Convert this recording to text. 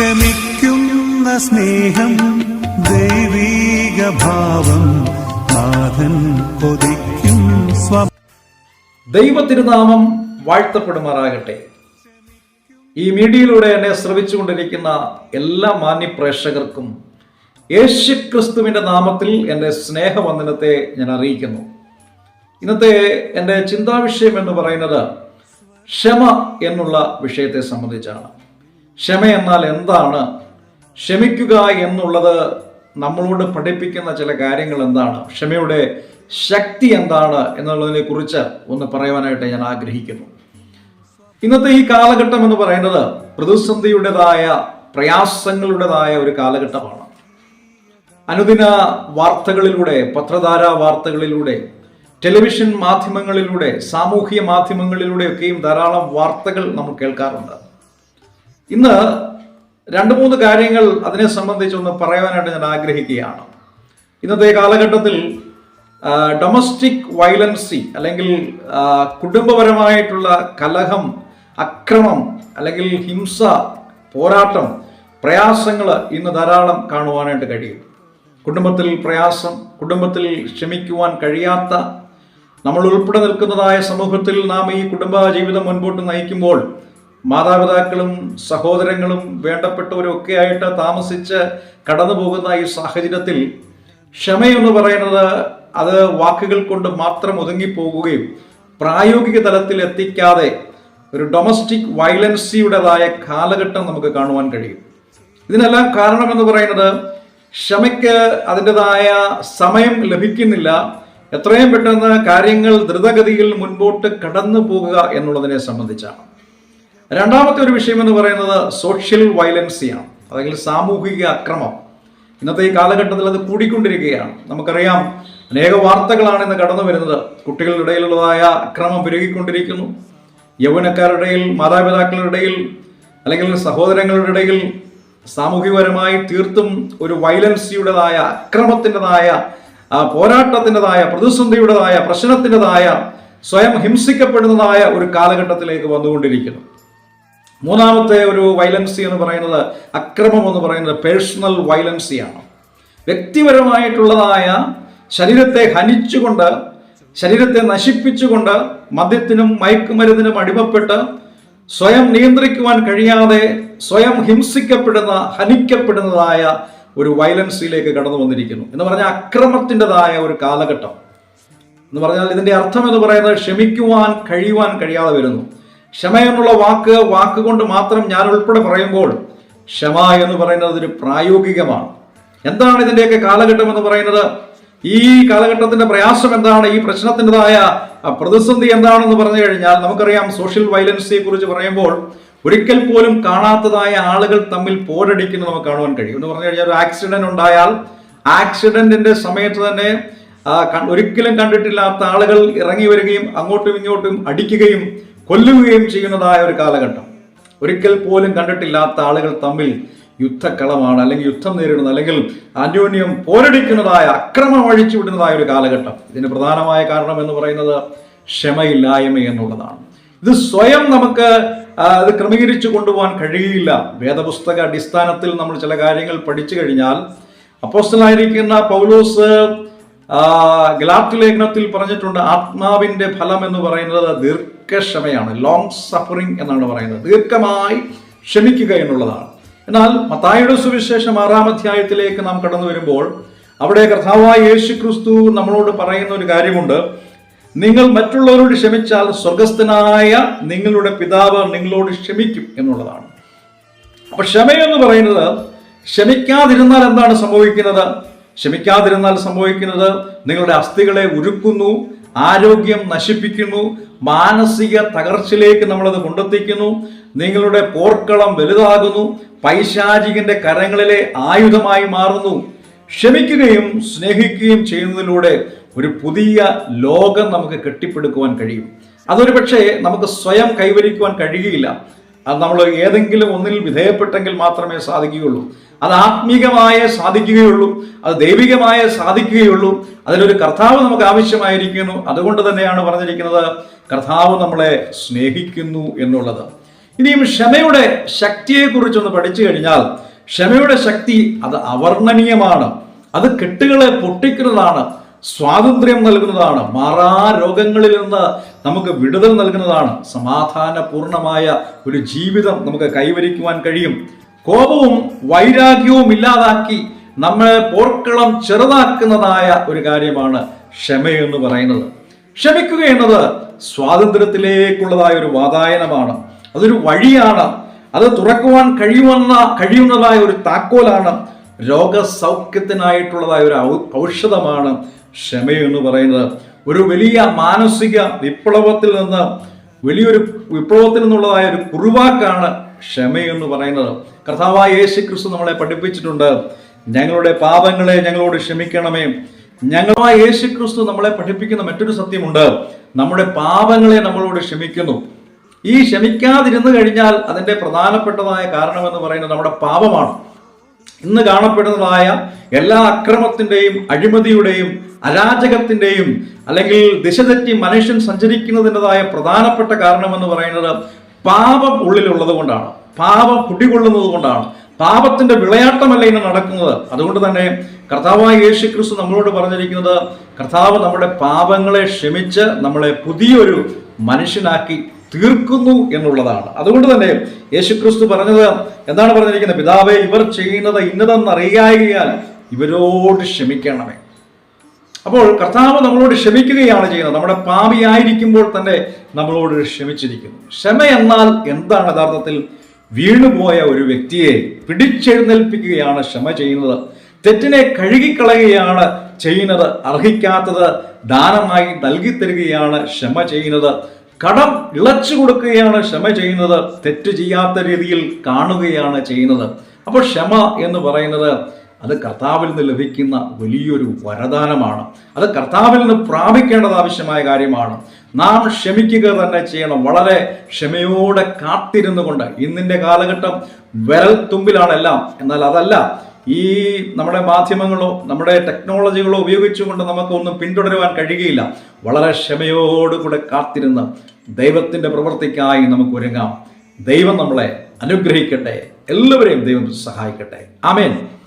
ക്ഷമിക്കുന്ന സ്നേഹം ദൈവീക ഭാവം നാഥൻ കൊതിക്കും സ്വ ദൈവത്തിരുനാമം വാഴ്ത്തപ്പെടുമാറാകട്ടെ. ഈ മീഡിയയിലൂടെ എന്നെ ശ്രവിച്ചുകൊണ്ടിരിക്കുന്ന എല്ലാ മാന്യ പ്രേക്ഷകർക്കും യേശു ക്രിസ്തുവിന്റെ നാമത്തിൽ എന്റെ സ്നേഹവന്ദനത്തെ ഞാൻ അറിയിക്കുന്നു. ഇന്നത്തെ എന്റെ ചിന്താവിഷയം എന്ന് പറയുന്നത് ക്ഷമ എന്നുള്ള വിഷയത്തെ സംബന്ധിച്ചാണ്. ക്ഷമ എന്നാൽ എന്താണ്? ക്ഷമിക്കുക എന്നുള്ളത് നമ്മളോട് പഠിപ്പിക്കുന്ന ചില കാര്യങ്ങൾ എന്താണ്? ക്ഷമയുടെ ശക്തി എന്താണ് എന്നുള്ളതിനെ കുറിച്ച് ഒന്ന് പറയുവാനായിട്ട് ഞാൻ ആഗ്രഹിക്കുന്നു. ഇന്നത്തെ ഈ കാലഘട്ടം എന്ന് പറയുന്നത് പ്രതിസന്ധിയുടേതായ പ്രയാസങ്ങളുടേതായ ഒരു കാലഘട്ടമാണ്. അനുദിന വാർത്തകളിലൂടെ പത്രധാര വാർത്തകളിലൂടെ ടെലിവിഷൻ മാധ്യമങ്ങളിലൂടെ സാമൂഹ്യ മാധ്യമങ്ങളിലൂടെയൊക്കെയും ധാരാളം വാർത്തകൾ നമ്മൾ കേൾക്കാറുണ്ട്. ഇന്ന് രണ്ട് മൂന്ന് കാര്യങ്ങൾ അതിനെ സംബന്ധിച്ച് ഒന്ന് പറയുവാനായിട്ട് ഞാൻ ആഗ്രഹിക്കുകയാണ്. ഇന്നത്തെ കാലഘട്ടത്തിൽ ഡൊമസ്റ്റിക് വയലൻസി അല്ലെങ്കിൽ കുടുംബപരമായിട്ടുള്ള കലഹം അക്രമം അല്ലെങ്കിൽ ഹിംസ പോരാട്ടം പ്രയാസങ്ങൾ ഇന്ന് ധാരാളം കാണുവാനായിട്ട് കഴിയും. കുടുംബത്തിൽ പ്രയാസം കുടുംബത്തിൽ ക്ഷമിക്കുവാൻ കഴിയാത്ത നമ്മൾ ഉൾപ്പെടെ നിൽക്കുന്നതായ സമൂഹത്തിൽ നാം ഈ കുടുംബ ജീവിതം മുൻപോട്ട് നയിക്കുമ്പോൾ മാതാപിതാക്കളും സഹോദരങ്ങളും വേണ്ടപ്പെട്ടവരും ഒക്കെ ആയിട്ട് താമസിച്ച് കടന്നു പോകുന്ന ഈ സാഹചര്യത്തിൽ ക്ഷമയെന്ന് പറയുന്നത് അത് വാക്കുകൾ കൊണ്ട് മാത്രം ഒതുങ്ങിപ്പോകുകയും പ്രായോഗിക തലത്തിൽ എത്തിക്കാതെ ഒരു ഡൊമസ്റ്റിക് വയലൻസിയുടേതായ കാലഘട്ടം നമുക്ക് കാണുവാൻ കഴിയും. ഇതിനെല്ലാം കാരണമെന്ന് പറയുന്നത് ക്ഷമയ്ക്ക് അതിന്റെതായ സമയം ലഭിക്കുന്നില്ല. എത്രയും പെട്ടെന്ന് കാര്യങ്ങൾ ദ്രുതഗതിയിൽ മുൻപോട്ട് കടന്നു പോകുക എന്നുള്ളതിനെ സംബന്ധിച്ചാണ്. രണ്ടാമത്തെ ഒരു വിഷയം എന്ന് പറയുന്നത് സോഷ്യൽ വയലൻസിയാണ്. അല്ലെങ്കിൽ സാമൂഹിക അക്രമം. ഇന്നത്തെ ഈ കാലഘട്ടത്തിൽ അത് കൂടിക്കൊണ്ടിരിക്കുകയാണ്. നമുക്കറിയാം അനേക വാർത്തകളാണ് ഇന്ന് കടന്നു വരുന്നത്. കുട്ടികളുടെ ഇടയിലുള്ളതായ അക്രമം പെരുകിക്കൊണ്ടിരിക്കുന്നു. യൗവനക്കാരുടെ ഇടയിൽ മാതാപിതാക്കളുടെ ഇടയിൽ അല്ലെങ്കിൽ സഹോദരങ്ങളുടെ ഇടയിൽ സാമൂഹികപരമായി തീർത്തും ഒരു വയലൻസിയുടേതായ അക്രമത്തിന്റെതായ പോരാട്ടത്തിന്റെതായ പ്രതിസന്ധിയുടേതായ പ്രശ്നത്തിന്റെതായ സ്വയം ഹിംസിക്കപ്പെടുന്നതായ ഒരു കാലഘട്ടത്തിലേക്ക് വന്നുകൊണ്ടിരിക്കുന്നു. മൂന്നാമത്തെ ഒരു വയലൻസി എന്ന് പറയുന്നത് അക്രമം എന്ന് പറയുന്നത് പേഴ്സണൽ വയലൻസിയാണ് വ്യക്തിപരമായിട്ടുള്ളതായ ശരീരത്തെ ഹനിച്ചുകൊണ്ട് ശരീരത്തെ നശിപ്പിച്ചുകൊണ്ട് മദ്യത്തിനും മയക്കുമരുന്നിനും അടിമപ്പെട്ട് സ്വയം നിയന്ത്രിക്കുവാൻ കഴിയാതെ സ്വയം ഹിംസിക്കപ്പെടുന്ന ഹനിക്കപ്പെടുന്നതായ ഒരു വയലൻസിയിലേക്ക് കടന്നു വന്നിരിക്കുന്നു. എന്ന് പറഞ്ഞാൽ അക്രമത്തിന്റെതായ ഒരു കാലഘട്ടം. എന്ന് പറഞ്ഞാൽ ഇതിന്റെ അർത്ഥം എന്ന് പറയുന്നത് ക്ഷമിക്കുവാൻ കഴിയുവാൻ കഴിയാതെ വരുന്നു. ക്ഷമ എന്നുള്ള വാക്ക് വാക്കുകൊണ്ട് മാത്രം ഞാൻ ഉൾപ്പെടെ പറയുമ്പോൾ ക്ഷമ എന്ന് പറയുന്നത് ഒരു പ്രായോഗികമാണ്. എന്താണ് ഇതിന്റെയൊക്കെ കാലഘട്ടം എന്ന് പറയുന്നത്? ഈ കാലഘട്ടത്തിന്റെ പ്രയാസം എന്താണ്? ഈ പ്രശ്നത്തിന്റെതായ പ്രതിസന്ധി എന്താണെന്ന് പറഞ്ഞു കഴിഞ്ഞാൽ നമുക്കറിയാം സോഷ്യൽ വയലൻസിയെ കുറിച്ച് പറയുമ്പോൾ ഒരിക്കൽ പോലും കാണാത്തതായ ആളുകൾ തമ്മിൽ പോരടിക്കുന്നത് നമുക്ക് കാണുവാൻ കഴിയും. എന്ന് പറഞ്ഞു കഴിഞ്ഞാൽ ഒരു ആക്സിഡന്റ് ഉണ്ടായാൽ ആക്സിഡന്റിന്റെ സമയത്ത് തന്നെ ഒരിക്കലും കണ്ടിട്ടില്ലാത്ത ആളുകൾ ഇറങ്ങി വരികയും അങ്ങോട്ടും ഇങ്ങോട്ടും അടിക്കുകയും കൊല്ലുകയും ചെയ്യുന്നതായ ഒരു കാലഘട്ടം. ഒരിക്കൽ പോലും കണ്ടിട്ടില്ലാത്ത ആളുകൾ തമ്മിൽ യുദ്ധക്കളമാണ് അല്ലെങ്കിൽ യുദ്ധം നേരിടുന്ന അല്ലെങ്കിൽ അന്യോന്യം പോരടിക്കുന്നതായ അക്രമം അഴിച്ചു വിടുന്നതായ ഒരു കാലഘട്ടം. ഇതിന് പ്രധാനമായ കാരണം എന്ന് പറയുന്നത് ക്ഷമയില്ലായ്മ എന്നുള്ളതാണ്. ഇത് സ്വയം നമുക്ക് അത് ക്രമീകരിച്ചു കൊണ്ടുപോകാൻ കഴിയില്ല. വേദപുസ്തക അടിസ്ഥാനത്തിൽ നമ്മൾ ചില കാര്യങ്ങൾ പഠിച്ചു കഴിഞ്ഞാൽ അപ്പോസ്റ്റലായിരിക്കുന്ന പൗലോസ് ഗലാത്തി ലേഖനത്തിൽ പറഞ്ഞിട്ടുണ്ട് ആത്മാവിന്റെ ഫലം എന്ന് പറയുന്നത് ദീർഘക്ഷമയാണ് ലോങ് സഫറിങ് എന്നാണ് പറയുന്നത്. ദീർഘമായി ക്ഷമിക്കുക എന്നുള്ളതാണ്. എന്നാൽ മത്തായിയുടെ സുവിശേഷം ആറാം അധ്യായത്തിലേക്ക് നാം കടന്നു വരുമ്പോൾ അവിടെ കർത്താവായ യേശു ക്രിസ്തു നമ്മളോട് പറയുന്ന ഒരു കാര്യമുണ്ട്. നിങ്ങൾ മറ്റുള്ളവരോട് ക്ഷമിച്ചാൽ സ്വർഗസ്ഥനായ നിങ്ങളുടെ പിതാവ് നിങ്ങളോട് ക്ഷമിക്കും എന്നുള്ളതാണ്. അപ്പൊ ക്ഷമയെന്ന് പറയുന്നത് ക്ഷമിക്കാതിരുന്നാൽ എന്താണ് സംഭവിക്കുന്നത്? ക്ഷമിക്കാതിരുന്നാൽ സംഭവിക്കുന്നത് നിങ്ങളുടെ അസ്ഥികളെ ഉരുക്കുന്നു ആരോഗ്യം നശിപ്പിക്കുന്നു മാനസിക തകർച്ചയിലേക്ക് നമ്മളത് കൊണ്ടെത്തിക്കുന്നു നിങ്ങളുടെ പോർക്കളം വലുതാകുന്നു പൈശാചികന്റെ കരങ്ങളിലെ ആയുധമായി മാറുന്നു. ക്ഷമിക്കുകയും സ്നേഹിക്കുകയും ചെയ്യുന്നതിലൂടെ ഒരു പുതിയ ലോകം നമുക്ക് കെട്ടിപ്പടുക്കുവാൻ കഴിയും. അതൊരു പക്ഷേ നമുക്ക് സ്വയം കൈവരിക്കുവാൻ കഴിയുകയില്ല. അത് നമ്മൾ ഏതെങ്കിലും ഒന്നിൽ വിധേയപ്പെട്ടെങ്കിൽ മാത്രമേ സാധിക്കുകയുള്ളൂ. അത് ആത്മീകമായേ സാധിക്കുകയുള്ളൂ അത് ദൈവികമായേ സാധിക്കുകയുള്ളൂ. അതിലൊരു കർത്താവ് നമുക്ക് ആവശ്യമായിരിക്കുന്നു. അതുകൊണ്ട് തന്നെയാണ് പറഞ്ഞിരിക്കുന്നത് കർത്താവ് നമ്മളെ സ്നേഹിക്കുന്നു എന്നുള്ളത്. ഇനിയും ക്ഷമയുടെ ശക്തിയെക്കുറിച്ചൊന്ന് പഠിച്ചു കഴിഞ്ഞാൽ ക്ഷമയുടെ ശക്തി അത് അവർണനീയമാണ്. അത് കെട്ടുകളെ പൊട്ടിക്കുന്നതാണ് സ്വാതന്ത്ര്യം നൽകുന്നതാണ് മാറാ രോഗങ്ങളിൽ നിന്ന് നമുക്ക് വിടുതൽ നൽകുന്നതാണ് സമാധാനപൂർണമായ ഒരു ജീവിതം നമുക്ക് കൈവരിക്കുവാൻ കഴിയും. കോപവും വൈരാഗ്യവും ഇല്ലാതാക്കി നമ്മളെ പോർക്കളം ചെറുതാക്കുന്നതായ ഒരു കാര്യമാണ് ക്ഷമയെന്ന് പറയുന്നത്. ക്ഷമിക്കുക എന്നത് സ്വാതന്ത്ര്യത്തിലേക്കുള്ളതായ ഒരു വാതായനമാണ്. അതൊരു വഴിയാണ്. അത് തുറക്കുവാൻ കഴിയുമെന്ന കഴിയുന്നതായ ഒരു താക്കോലാണ്. രോഗസൗഖ്യത്തിനായിട്ടുള്ളതായ ഒരു ഔഷധമാണ് ക്ഷമയെന്ന് പറയുന്നത്. ഒരു വലിയ മാനസിക വിപ്ലവത്തിൽ നിന്ന് വലിയൊരു വിപ്ലവത്തിൽ നിന്നുള്ളതായ ഒരു കുറുവാക്കാണ് ക്ഷമയെന്ന് പറയുന്നത്. കർത്താവായ യേശു ക്രിസ്തു നമ്മളെ പഠിപ്പിച്ചിട്ടുണ്ട്. ഞങ്ങളുടെ പാപങ്ങളെ ഞങ്ങളോട് ക്ഷമിക്കണമേ. ഞങ്ങളായ യേശു ക്രിസ്തു നമ്മളെ പഠിപ്പിക്കുന്ന മറ്റൊരു സത്യമുണ്ട്. നമ്മുടെ പാപങ്ങളെ നമ്മളോട് ക്ഷമിക്കുന്നു. ഈ ക്ഷമിക്കാതിരുന്നു കഴിഞ്ഞാൽ അതിന്റെ പ്രധാനപ്പെട്ടതായ കാരണമെന്ന് പറയുന്നത് നമ്മുടെ പാപമാണ്. ഇന്ന് കാണപ്പെടുന്നതായ എല്ലാ അക്രമത്തിന്റെയും അഴിമതിയുടെയും അരാജകത്തിന്റെയും അല്ലെങ്കിൽ ദിശ തെറ്റി മനുഷ്യൻ സഞ്ചരിക്കുന്നതിന്റെതായ പ്രധാനപ്പെട്ട കാരണമെന്ന് പറയുന്നത് പാപം ഉള്ളിലുള്ളത് കൊണ്ടാണ്. പാപം കുടികൊള്ളുന്നത് കൊണ്ടാണ്. പാപത്തിന്റെ വിളയാട്ടമല്ല ഇന്ന് നടക്കുന്നത്. അതുകൊണ്ട് തന്നെ കർത്താവായ യേശു ക്രിസ്തു നമ്മളോട് പറഞ്ഞിരിക്കുന്നത് കർത്താവ് നമ്മുടെ പാപങ്ങളെ ക്ഷമിച്ച് നമ്മളെ പുതിയൊരു മനുഷ്യനാക്കി തീർക്കുന്നു എന്നുള്ളതാണ്. അതുകൊണ്ട് തന്നെ യേശുക്രിസ്തു പറഞ്ഞത് എന്താണ് പറഞ്ഞിരിക്കുന്നത്? പിതാവെ ഇവർ ചെയ്യുന്നത് ഇന്നതെന്നറിയായികയാൽ ഇവരോട് ക്ഷമിക്കണമേ. അപ്പോൾ കർത്താവ് നമ്മളോട് ക്ഷമിക്കുകയാണ് ചെയ്യുന്നത്. നമ്മുടെ പാപിയായിരിക്കുമ്പോൾ തന്നെ നമ്മളോട് ക്ഷമിച്ചിരിക്കുന്നു. ക്ഷമ എന്നാൽ എന്താണ് യഥാർത്ഥത്തിൽ വീണുപോയ ഒരു വ്യക്തിയെ പിടിച്ചെഴുന്നേൽപ്പിക്കുകയാണ് ക്ഷമ ചെയ്യുന്നത്. തെറ്റിനെ കഴുകിക്കളയുകയാണ് ചെയ്യുന്നത്. അർഹിക്കാത്തത് ദാനമായി നൽകി തരികയാണ് ക്ഷമ ചെയ്യുന്നത്. കടം ഇളച്ചു കൊടുക്കുകയാണ് ക്ഷമ ചെയ്യുന്നത്. തെറ്റ് ചെയ്യാത്ത രീതിയിൽ കാണുകയാണ് ചെയ്യുന്നത്. അപ്പോൾ ക്ഷമ എന്ന് പറയുന്നത് അത് കർത്താവിൽ നിന്ന് ലഭിക്കുന്ന വലിയൊരു വരദാനമാണ്. അത് കർത്താവിൽ നിന്ന് പ്രാപിക്കേണ്ടത് ആവശ്യമായ കാര്യമാണ്. നാം ക്ഷമിക്കുക തന്നെ ചെയ്യണം. വളരെ ക്ഷമയോടെ കാത്തിരുന്നു കൊണ്ട് ഇന്നിന്റെ കാലഘട്ടം വിരൽ തുമ്പിലാണെല്ലാം. എന്നാൽ അതല്ല ഈ നമ്മുടെ മാധ്യമങ്ങളോ നമ്മുടെ ടെക്നോളജികളോ ഉപയോഗിച്ചുകൊണ്ട് നമുക്കൊന്നും പിന്തുടരുവാൻ കഴിയുകയില്ല. വളരെ ക്ഷമയോടുകൂടെ കാത്തിരുന്ന് ദൈവത്തിന്റെ പ്രവൃത്തിക്കായി നമുക്ക് ഒരുങ്ങാം. ദൈവം നമ്മളെ അനുഗ്രഹിക്കട്ടെ. എല്ലാവരെയും ദൈവം സഹായിക്കട്ടെ. ആമേൻ.